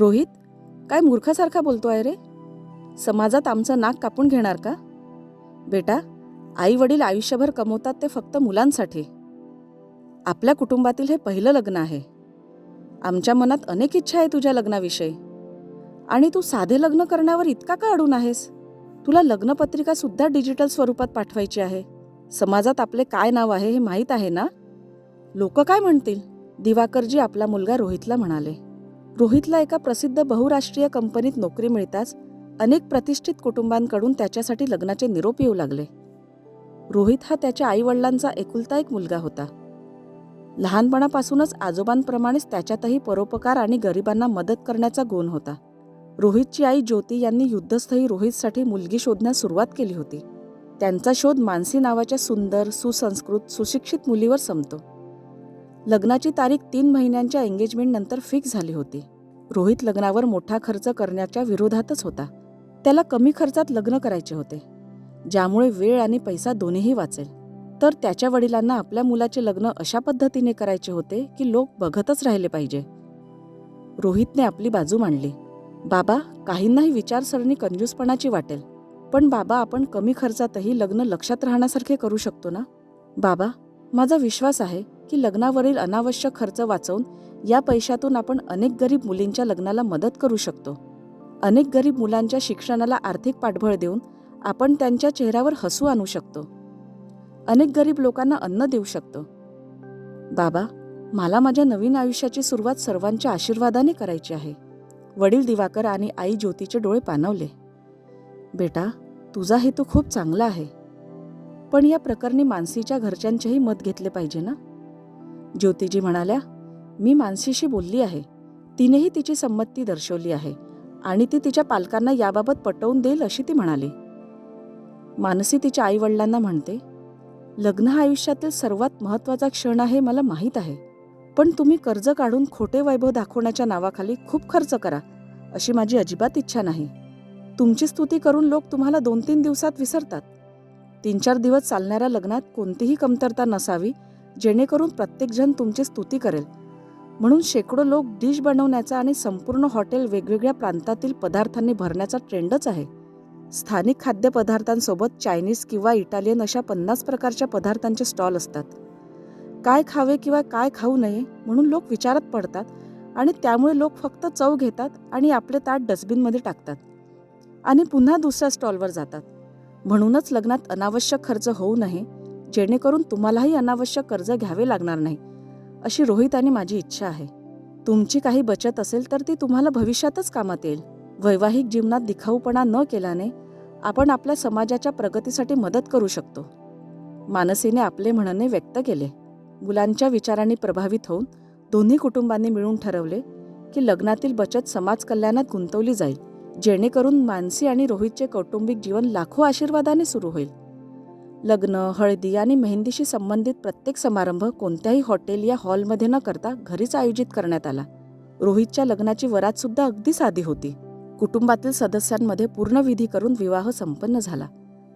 रोहित काय मूर्खासारखा बोलतो आहे रे? समाजात आमचं नाक कापून घेणार का? बेटा आई वडील आयुष्यभर कमवतात ते फक्त मुलांसाठी. आपल्या कुटुंबातील हे पहिलं लग्न आहे. आमच्या मनात अनेक इच्छा आहे तुझ्या लग्नाविषयी. आणि तू साधे लग्न करण्यावर इतका का अडून आहेस? तुला लग्नपत्रिका सुद्धा डिजिटल स्वरूपात पाठवायची आहे. समाजात आपले काय नाव आहे हे माहीत आहे ना? लोक काय म्हणतील? दिवाकरजी आपला मुलगा रोहितला म्हणाले. रोहितला एका प्रसिद्ध बहुराष्ट्रीय कंपनीत नोकरी मिळताच अनेक प्रतिष्ठित कुटुंबांकडून त्याच्यासाठी लग्नाचे निरोप येऊ लागले. रोहित हा त्याच्या आईवडिलांचा एकुलता एक मुलगा होता. लहानपणापासूनच आजोबांप्रमाणेच त्याच्यातही परोपकार आणि गरिबांना मदत करण्याचा गुण होता. रोहितची आई ज्योती यांनी युद्धस्थळी रोहितसाठी मुलगी शोधण्यास सुरुवात केली होती. त्यांचा शोध मानसी नावाच्या सुंदर सुसंस्कृत सुशिक्षित मुलीवर संपतो. लग्नाची तारीख तीन महिन्यांच्या एंगेजमेंट नंतर फिक्स झाली होती. रोहित लग्नावर मोठा खर्च करण्याच्या विरोधातच होता. त्याला कमी खर्चात लग्न करायचे होते. ज्यामुळे वेळ आणि पैसा दोन्हीही वाचेल. तर त्याच्या वडिलांना आपल्या मुलाचे लग्न अशा पद्धतीने करायचे होते की लोक बघतच राहिले पाहिजे. रोहितने आपली बाजू मांडली. बाबा काहींनाही विचारसरणी कंजूसपणाची वाटेल. पण बाबा आपण कमी खर्चातही लग्न लक्षात राहण्यासारखे करू शकतो ना? बाबा माझा विश्वास आहे की लग्नावरील अनावश्यक खर्च वाचवून या पैशातून आपण अनेक गरीब मुलींच्या लग्नाला मदत करू शकतो. अनेक गरीब मुलांच्या शिक्षणाला आर्थिक पाठबळ देऊन आपण त्यांच्या चेहऱ्यावर हसू आणू शकतो. अनेक गरीब लोकांना अन्न देऊ शकतो. बाबा मला माझ्या नवीन आयुष्याची सुरुवात सर्वांच्या आशीर्वादाने करायची आहे. वडील दिवाकर आणि आई ज्योतीचे डोळे पाणवले. बेटा तुझा हेतू खूप चांगला आहे. पण या प्रकरणी मानसीच्या घरच्यांचेही मत घेतले पाहिजे ना? ज्योतिजी म्हणाल्या मी मानसीशी बोलली आहे. तिनेही तिची संमती दर्शवली आहे आणि ती तिच्या पालकांना याबाबत पटवून देईल अशी ती म्हणाली. मानसी तिच्या आईवडिलांना म्हणते लग्न हा आयुष्यातील सर्वात महत्त्वाचा क्षण आहे मला माहीत आहे. पण तुम्ही कर्ज काढून खोटे वैभव दाखवण्याच्या नावाखाली खूप खर्च करा अशी माझी अजिबात इच्छा नाही. तुमची स्तुती करून लोक तुम्हाला दोन तीन दिवसात विसरतात. तीन चार दिवस चालणाऱ्या लग्नात कोणतीही कमतरता नसावी जेणेकरून प्रत्येकजण तुमची स्तुती करेल. म्हणून शेकडो लोक डिश बनवण्याचा आणि संपूर्ण हॉटेल वेगवेगळ्या प्रांतातील पदार्थांनी भरण्याचा ट्रेंडच आहे. स्थानिक खाद्यपदार्थांसोबत चायनीज किंवा इटालियन अशा पन्नास प्रकारच्या पदार्थांचे स्टॉल असतात. काय खावे किंवा काय खाऊ नये म्हणून लोक विचारात पडतात आणि त्यामुळे लोक फक्त चव घेतात आणि आपले ताट डस्टबिनमध्ये टाकतात. आणि पुन्हा दुसऱ्या स्टॉलवर जातात. म्हणूनच लग्नात अनावश्यक खर्च होऊ नये जेणेकरून तुम्हालाही अनावश्यक कर्ज घ्यावे लागणार नाही अशी रोहित आणि माझी इच्छा आहे. तुमची काही बचत असेल तर ती तुम्हाला भविष्यातच कामात येईल. वैवाहिक जीवनात दिखाऊपणा न केल्याने आपण आपल्या समाजाच्या प्रगतीसाठी मदत करू शकतो. मानसीने आपले म्हणणे व्यक्त केले. मुलांच्या विचारांनी प्रभावित होऊन दोन्ही कुटुंबांनी मिळून ठरवले की लग्नातील बचत समाज कल्याणात गुंतवली जाईल जेणेकरून मानसी आणि रोहितचे कौटुंबिक जीवन लाखो आशीर्वादाने सुरू होईल. लग्न हळदी आणि मेहंदीशी संबंधित प्रत्येक समारंभ कोणत्याही हॉटेल या हॉलमध्ये न करता घरीच आयोजित करण्यात आला. रोहितच्या लग्नाची वरात सुद्धा अगदी साधी होती. कुटुंबातील सदस्यांमध्ये पूर्ण विधी करून विवाह संपन्न झाला.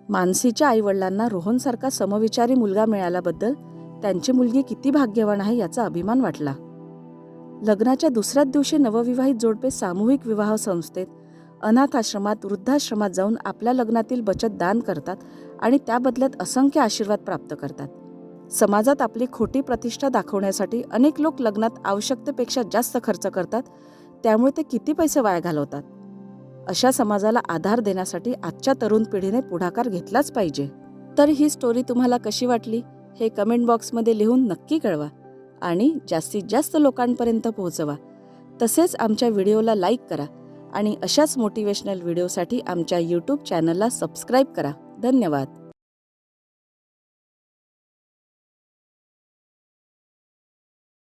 मानसीच्या आईवडिलांना रोहनसारखा समविचारी मुलगा मिळाल्याबद्दल त्यांची मुलगी किती भाग्यवान आहे याचा अभिमान वाटला. लग्नाच्या दुसऱ्याच दिवशी नवविवाहित जोडपे सामूहिक विवाह संस्थेत अनाथ आश्रमात वृद्धाश्रमात जाऊन आपल्या लग्नातील बचत दान करतात आणि त्या बदल्यात असंख्य आशीर्वाद प्राप्त करतात. समाजात आपली खोटी प्रतिष्ठा दाखवण्यासाठी अनेक लोक लग्नात आवश्यकतेपेक्षा जास्त खर्च करतात त्यामुळे ते किती पैसे वाया घालवतात? अशा समाजाला आधार देण्यासाठी आजच्या तरुण पिढीने पुढाकार घेतलाच पाहिजे. तर ही स्टोरी तुम्हाला कशी वाटली? हे कमेंट बॉक्समध्ये लिहून नक्की कळवा आणि जास्तीत जास्त लोकांपर्यंत पोहोचवा. तसेच आमच्या व्हिडिओला लाईक करा. आणि अशाच मोटिवेशनल व्हिडिओसाठी आमच्या यूट्यूब चॅनलला सबस्क्राईब करा. धन्यवाद.